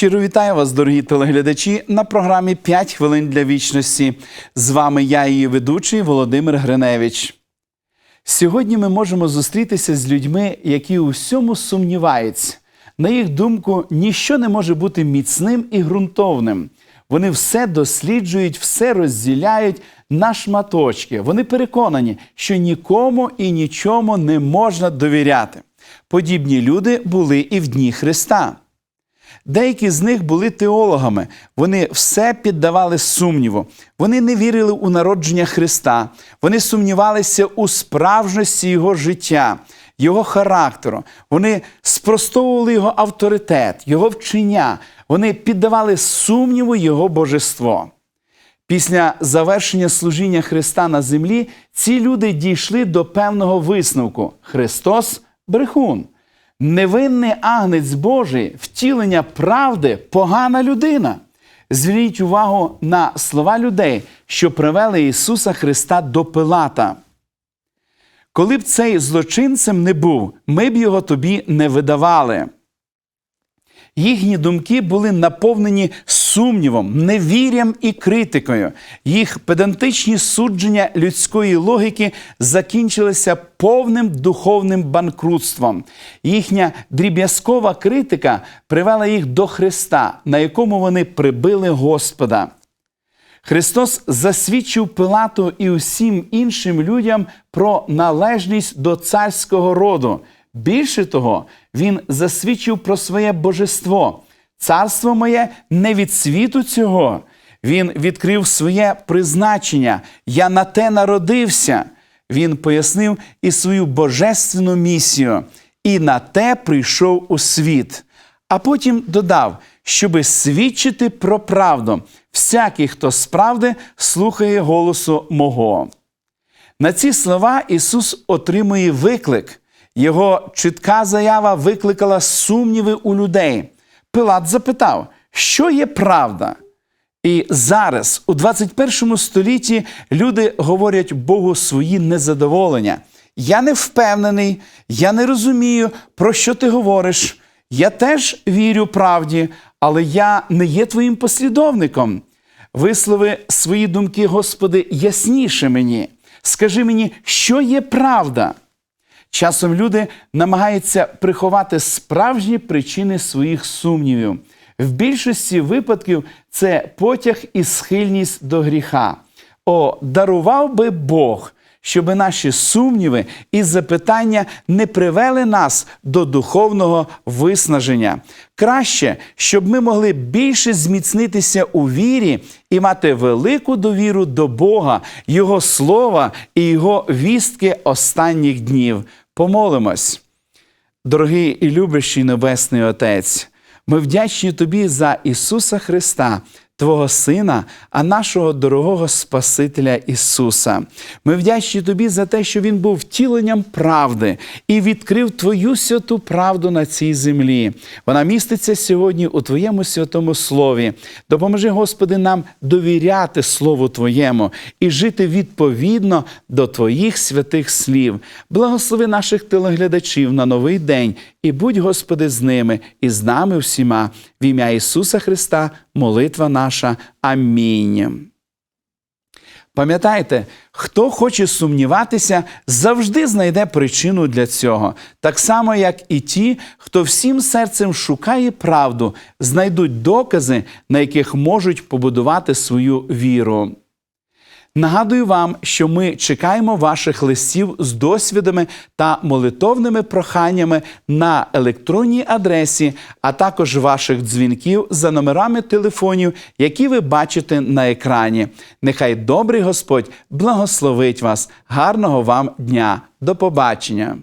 Щиро вітаю вас, дорогі телеглядачі, на програмі «5 хвилин для вічності. З вами я, її ведучий Володимир Гриневич. Сьогодні ми можемо зустрітися з людьми, які у всьому сумніваються. На їх думку, ніщо не може бути міцним і ґрунтовним. Вони все досліджують, все розділяють на шматочки. Вони переконані, що нікому і нічому не можна довіряти. Подібні люди були і в дні Христа. Деякі з них були теологами, вони все піддавали сумніву. Вони не вірили у народження Христа, вони сумнівалися у справжності Його життя, Його характеру. Вони спростовували Його авторитет, Його вчення, вони піддавали сумніву Його божество. Після завершення служіння Христа на землі ці люди дійшли до певного висновку: Христос брехун. Невинний агнець Божий, втілення правди, погана людина. Зверніть увагу на слова людей, що привели Ісуса Христа до Пилата. Коли б цей злочинцем не був, ми б його тобі не видавали. Їхні думки були наповнені сумнівом, невір'ям і критикою. Їх педантичні судження людської логіки закінчилися повним духовним банкрутством. Їхня дріб'язкова критика привела їх до Христа, на якому вони прибили Господа. Христос засвідчив Пилату і усім іншим людям про належність до царського роду. Більше того, Він засвідчив про своє божество. Царство моє не від світу цього. Він відкрив своє призначення. Я на те народився. Він пояснив і свою божественну місію, і на те прийшов у світ. А потім додав, щоби свідчити про правду. Всякий, хто з правди слухає голосу мого. На ці слова Ісус отримує виклик. Його чітка заява викликала сумніви у людей. Пилат запитав, що є правда? І зараз, у 21 столітті, люди говорять Богу свої незадоволення. Я не впевнений, я не розумію, про що ти говориш. Я теж вірю правді, але я не є твоїм послідовником. Вислови свої думки, Господи, ясніше мені. Скажи мені, що є правда. Часом люди намагаються приховати справжні причини своїх сумнівів. В більшості випадків це потяг і схильність до гріха. О, дарував би Бог, щоб наші сумніви і запитання не привели нас до духовного виснаження. Краще, щоб ми могли більше зміцнитися у вірі і мати велику довіру до Бога, Його слова і Його вістки останніх днів. Помолимось. Дорогий і любящий Небесний Отець, ми вдячні Тобі за Ісуса Христа, Твого Сина, а нашого дорогого Спасителя Ісуса. Ми вдячні Тобі за те, що Він був втіленням правди і відкрив Твою святу правду на цій землі. Вона міститься сьогодні у Твоєму святому Слові. Допоможи, Господи, нам довіряти Слову Твоєму і жити відповідно до Твоїх святих слів. Благослови наших телеглядачів на новий день і будь, Господи, з ними і з нами всіма. В ім'я Ісуса Христа, молитва наша. Амінь. Пам'ятайте, хто хоче сумніватися, завжди знайде причину для цього. Так само, як і ті, хто всім серцем шукає правду, знайдуть докази, на яких можуть побудувати свою віру. Нагадую вам, що ми чекаємо ваших листів з досвідами та молитовними проханнями на електронній адресі, а також ваших дзвінків за номерами телефонів, які ви бачите на екрані. Нехай добрий Господь благословить вас. Гарного вам дня. До побачення!